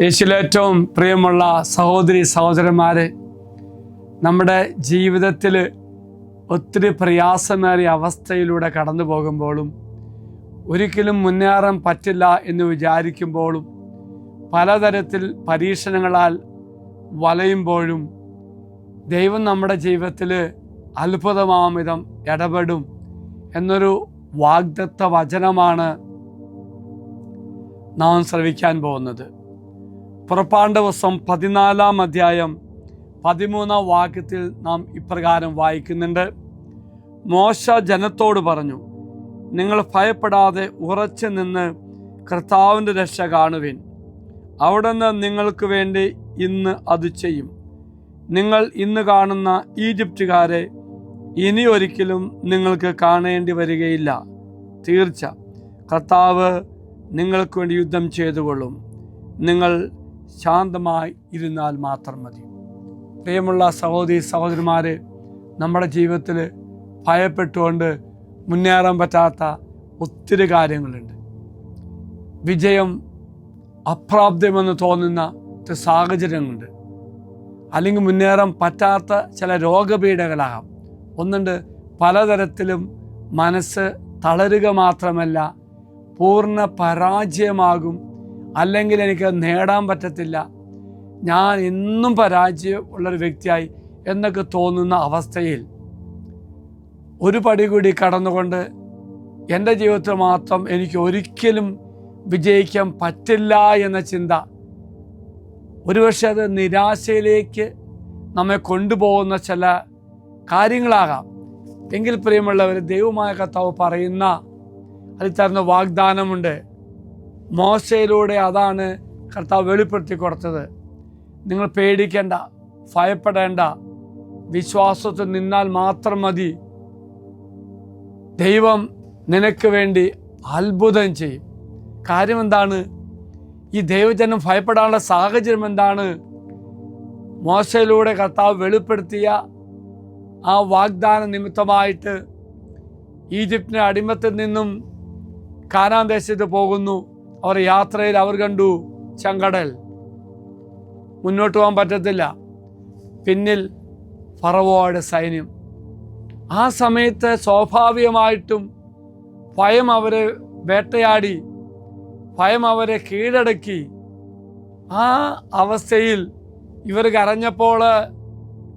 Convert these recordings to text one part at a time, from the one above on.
യേശുലേറ്റവും പ്രിയമുള്ള സഹോദരി സഹോദരന്മാരെ നമ്മുടെ ജീവിതത്തിൽ ഒത്തിരി പ്രയാസമേറിയ അവസ്ഥയിലൂടെ കടന്നു പോകുമ്പോഴും ഒരിക്കലും മുന്നേറാൻ പറ്റില്ല എന്ന് വിചാരിക്കുമ്പോഴും പലതരത്തിൽ പരീക്ഷണങ്ങളാൽ വലയുമ്പോഴും ദൈവം നമ്മുടെ ജീവിതത്തിൽ അത്ഭുതമാമിതം ഇടപെടും എന്നൊരു വാഗ്ദത്ത വചനമാണ് നാം ശ്രവിക്കാൻ പോകുന്നത്. പുറപ്പാണ്ട ദിവസം പതിനാലാം അധ്യായം പതിമൂന്നാം വാക്യത്തിൽ നാം ഇപ്രകാരം വായിക്കുന്നുണ്ട്. മോശ ജനത്തോട് പറഞ്ഞു നിങ്ങൾ ഭയപ്പെടാതെ ഉറച്ചു നിന്ന് കർത്താവിന്റെ രക്ഷ കാണുവിൻ. അവിടെ നിന്ന് നിങ്ങൾക്ക് വേണ്ടി ഇന്ന് അത് ചെയ്യും. നിങ്ങൾ ഇന്ന് കാണുന്ന ഈജിപ്റ്റുകാരെ ഇനി ഒരിക്കലും നിങ്ങൾക്ക് കാണേണ്ടി വരികയില്ല. തീർച്ച. കർത്താവ് നിങ്ങൾക്ക് വേണ്ടി യുദ്ധം ചെയ്തുകൊള്ളും. നിങ്ങൾ ശാന്തമായി ഇരുന്നാൽ മാത്രം മതി. പ്രിയമുള്ള സഹോദരി സഹോദരന്മാരെ നമ്മുടെ ജീവിതത്തിൽ ഭയപ്പെട്ടുകൊണ്ട് മുന്നേറാൻ പറ്റാത്ത ഒത്തിരി കാര്യങ്ങളുണ്ട്. വിജയം അപ്രാപ്തമെന്ന് തോന്നുന്ന സാഹചര്യങ്ങളുണ്ട്. അല്ലെങ്കിൽ മുന്നേറാൻ പറ്റാത്ത ചില രോഗപീഠകളാകാം. ഒന്നുണ്ട് പലതരത്തിലും മനസ്സ് തളരുക മാത്രമല്ല പൂർണ പരാജയമാകും അല്ലെങ്കിൽ എനിക്ക് നേടാൻ പറ്റത്തില്ല. ഞാൻ എന്നും പരാജയം ഉള്ളൊരു വ്യക്തിയായി എന്നൊക്കെ തോന്നുന്ന അവസ്ഥയിൽ ഒരു പടി കൂടി കടന്നുകൊണ്ട് എന്റെ ജീവിതത്തിൽ മാത്രം എനിക്ക് ഒരിക്കലും വിജയിക്കാൻ പറ്റില്ല എന്ന ചിന്ത ഒരുപക്ഷെ അത് നിരാശയിലേക്ക് നമ്മെ കൊണ്ടുപോകുന്ന ചില കാര്യങ്ങളാകാം. എങ്കിൽ പ്രിയമുള്ളവർ ദൈവമായ കർത്താവ് പറയുന്ന അതിൽ തരുന്ന വാഗ്ദാനമുണ്ട്. മോശയിലൂടെ അതാണ് കർത്താവ് വെളിപ്പെടുത്തി കൊടുത്തത്. നിങ്ങൾ പേടിക്കേണ്ട ഭയപ്പെടേണ്ട വിശ്വാസത്തിൽ നിന്നാൽ മാത്രം മതി. ദൈവം നിനക്ക് വേണ്ടി അത്ഭുതം ചെയ്യും. കാര്യം എന്താണ്? ഈ ദൈവജനം ഭയപ്പെടാനുള്ള സാഹചര്യം എന്താണ്? മോശയിലൂടെ കർത്താവ് വെളിപ്പെടുത്തിയ ആ വാഗ്ദാന നിമിത്തമായിട്ട് ഈജിപ്തിന്റെ അടിമത്തിൽ നിന്നും കാനാന്തേശത്ത് പോകുന്നു. അവർ യാത്രയിൽ അവർ കണ്ടു ചെങ്കടൽ. മുന്നോട്ട് പോകാൻ പറ്റത്തില്ല. പിന്നിൽ ഫറവോയുടെ സൈന്യം. ആ സമയത്ത് സ്വാഭാവികമായിട്ടും ഭയം അവരെ വേട്ടയാടി ഭയം അവരെ കീഴടക്കി. ആ അവസ്ഥയിൽ ഇവർ കരഞ്ഞപ്പോൾ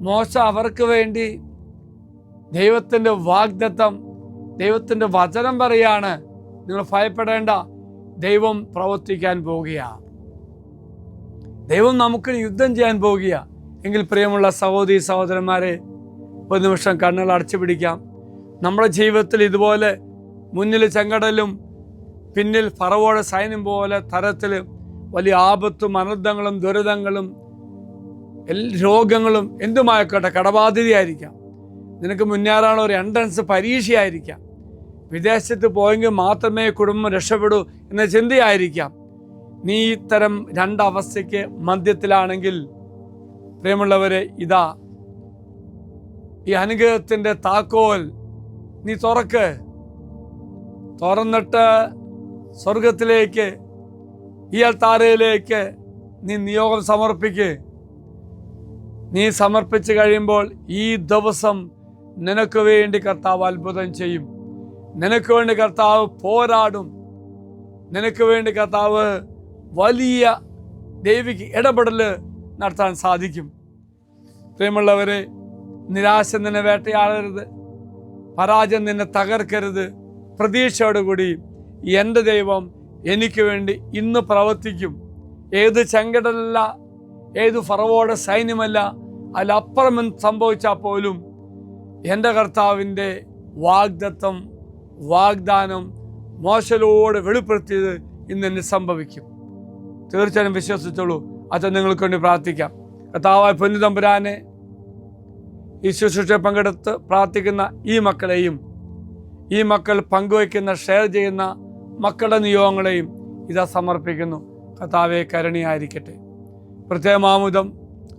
മോശ അവർക്ക് വേണ്ടി ദൈവത്തിന്റെ വാഗ്ദത്തം ദൈവത്തിന്റെ വചനം പറയാണ് നിങ്ങൾ ഭയപ്പെടേണ്ട. ദൈവം പ്രവർത്തിക്കാൻ പോവുകയാണ് ദൈവം നമുക്ക് യുദ്ധം ചെയ്യാൻ പോകുക. എങ്കിൽ പ്രിയമുള്ള സഹോദരി സഹോദരന്മാരെ ഒരു നിമിഷം കണ്ണുകൾ അടച്ചു പിടിക്കാം. നമ്മുടെ ജീവിതത്തിൽ ഇതുപോലെ മുന്നിൽ ചെങ്കടലും പിന്നിൽ ഫറവോട് സൈന്യം പോലെ തരത്തിൽ വലിയ ആപത്തും അനർത്ഥങ്ങളും ദുരിതങ്ങളും രോഗങ്ങളും എന്തുമായിക്കോട്ടെ കടബാധ്യതയായിരിക്കാം. നിനക്ക് മുന്നേറാനുള്ള ഒരു എൻട്രൻസ് പരീക്ഷയായിരിക്കാം. വിദേശത്ത് പോയെങ്കിൽ മാത്രമേ കുടുംബം രക്ഷപ്പെടൂ എന്ന ചിന്തയായിരിക്കാം. നീ ഇത്തരം രണ്ടവസ്ഥയ്ക്ക് മദ്യത്തിലാണെങ്കിൽ പ്രിയമുള്ളവരെ ഇതാ. ഈ അനുഗ്രഹത്തിന്റെ താക്കോൽ നീ തുറക്ക്. തുറന്നിട്ട് സ്വർഗത്തിലേക്ക് ഈ അൽത്താരയിലേക്ക് നീ നിയോഗം സമർപ്പിക്ക്. നീ സമർപ്പിച്ച് കഴിയുമ്പോൾ ഈ ദിവസം നിനക്ക് വേണ്ടി കർത്താവ് അത്ഭുതം ചെയ്യും. നിനക്ക് വേണ്ടി കർത്താവ് പോരാടും. നിനക്ക് വേണ്ടി കർത്താവ് വലിയ ദേവിക്ക് ഇടപെടൽ നടത്താൻ സാധിക്കും. പ്രിയമുള്ളവരെ നിരാശ നിന്നെ വേട്ടയാടരുത്. പരാജയം നിന്നെ തകർക്കരുത്. പ്രതീക്ഷയോടുകൂടി എന്റെ ദൈവം എനിക്ക് വേണ്ടി ഇന്ന് പ്രവർത്തിക്കും. ഏത് ചെങ്കടലല്ല ഏത് ഫറവോടെ സൈന്യമല്ല അതിലപ്പുറം സംഭവിച്ചാൽ പോലും എന്റെ കർത്താവിന്റെ വാഗ്ദത്തം വാഗ്ദാനം മോശലോട് വെളിപ്പെടുത്തിയത് ഇന്ന് എന്നെ സംഭവിക്കും. തീർച്ചയായും വിശ്വസിച്ചോളൂ. അച്ഛൻ നിങ്ങൾക്ക് വേണ്ടി പ്രാർത്ഥിക്കാം. കർത്താവായ പൊന്നു തമ്പുരാനെ ഈ ശുശ്രൂഷയെ പങ്കെടുത്ത് പ്രാർത്ഥിക്കുന്ന ഈ മക്കളെയും ഈ മക്കൾ പങ്കുവയ്ക്കുന്ന ഷെയർ ചെയ്യുന്ന മക്കളുടെ നിയോഗങ്ങളെയും ഇതാ സമർപ്പിക്കുന്നു. കർത്താവെ കരുണിയായിരിക്കട്ടെ. പ്രത്യേകമാമുദം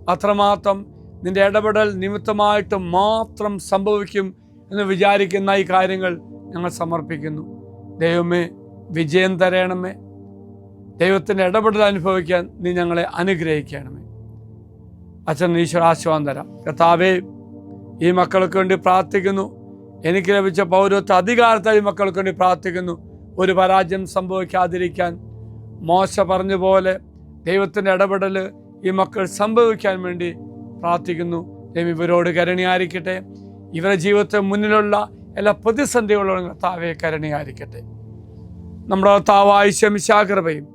അത്രമാത്രം നിന്റെ ഇടപെടൽ നിമിത്തമായിട്ട് മാത്രം സംഭവിക്കും എന്ന് വിചാരിക്കുന്ന ഈ കാര്യങ്ങൾ ഞങ്ങൾ സമർപ്പിക്കുന്നു. ദൈവമേ വിജയം തരണമേ. ദൈവത്തിന്റെ ഇടപെടൽ അനുഭവിക്കാൻ നീ ഞങ്ങളെ അനുഗ്രഹിക്കണമേ. അച്ഛൻ ഈശ്വര ആശ്വാസം തരാം. കർത്താവേ ഈ മക്കൾക്ക് വേണ്ടി പ്രാർത്ഥിക്കുന്നു. എനിക്ക് ലഭിച്ച പൗരത്വ ഈ മക്കൾക്ക് വേണ്ടി പ്രാർത്ഥിക്കുന്നു. ഒരു പരാജയം സംഭവിക്കാതിരിക്കാൻ മോശ പറഞ്ഞ പോലെ ദൈവത്തിന്റെ ഇടപെടൽ ഈ മക്കൾ സംഭവിക്കാൻ വേണ്ടി പ്രാർത്ഥിക്കുന്നു. ദൈവം ഇവരോട് കരുണയായിരിക്കട്ടെ. ഇവരുടെ ജീവിതത്തെ മുന്നിലുള്ള എല്ലാ പ്രതിസന്ധികളോടും കർത്താവെ കരുണയായിരിക്കട്ടെ. നമ്മുടെ കർത്താവായ ശമിശാകൃപയും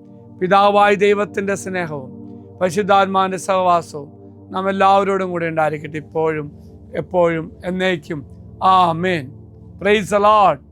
പിതാവായ ദൈവത്തിന്റെ സ്നേഹവും പരിശുദ്ധാത്മാവിന്റെ സഹവാസവും നാം എല്ലാവരോടും കൂടെ ഉണ്ടായിരിക്കട്ടെ ഇപ്പോഴും എപ്പോഴും എന്നേക്കും. ആ മേൻ പ്രൈസ് അലാഡ്